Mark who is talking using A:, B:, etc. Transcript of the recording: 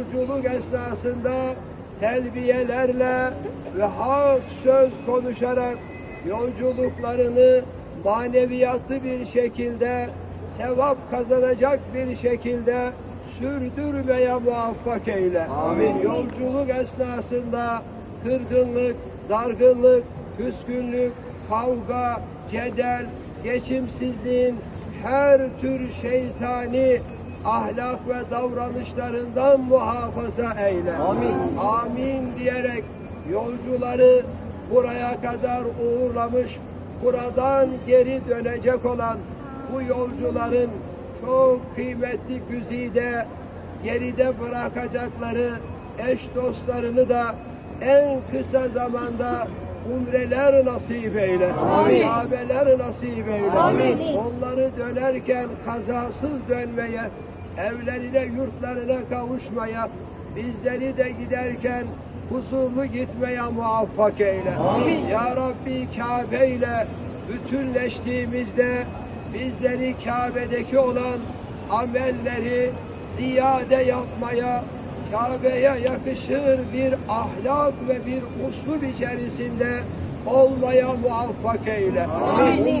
A: yolculuk esnasında telbiyelerle ve hak söz konuşarak yolculuklarını maneviyatlı bir şekilde sevap kazanacak bir şekilde sürdürmeye muvaffak eyle. Amin. Yolculuk esnasında kırgınlık, dargınlık, küskünlük, kavga, cedel, geçimsizliğin her tür şeytani ahlak ve davranışlarından muhafaza eyle. Amin. Amin diyerek yolcuları buraya kadar uğurlamış, buradan geri dönecek olan bu yolcuların çok kıymetli güzide geride bırakacakları eş dostlarını da en kısa zamanda umreler nasip eyle.
B: Amin.
A: Kabeler nasip eyle.
B: Amin.
A: Onları dönerken kazasız dönmeye, evlerine, yurtlarına kavuşmaya, bizleri de giderken huzurlu gitmeye muvaffak eyle.
B: Amin.
A: Ya Rabbi Kabe ile bütünleştiğimizde bizleri Kabe'deki olan amelleri ziyade yapmaya, Kabe'ye yakışır bir ahlak ve bir uslub içerisinde olmaya muvaffak eyle.
B: Amin.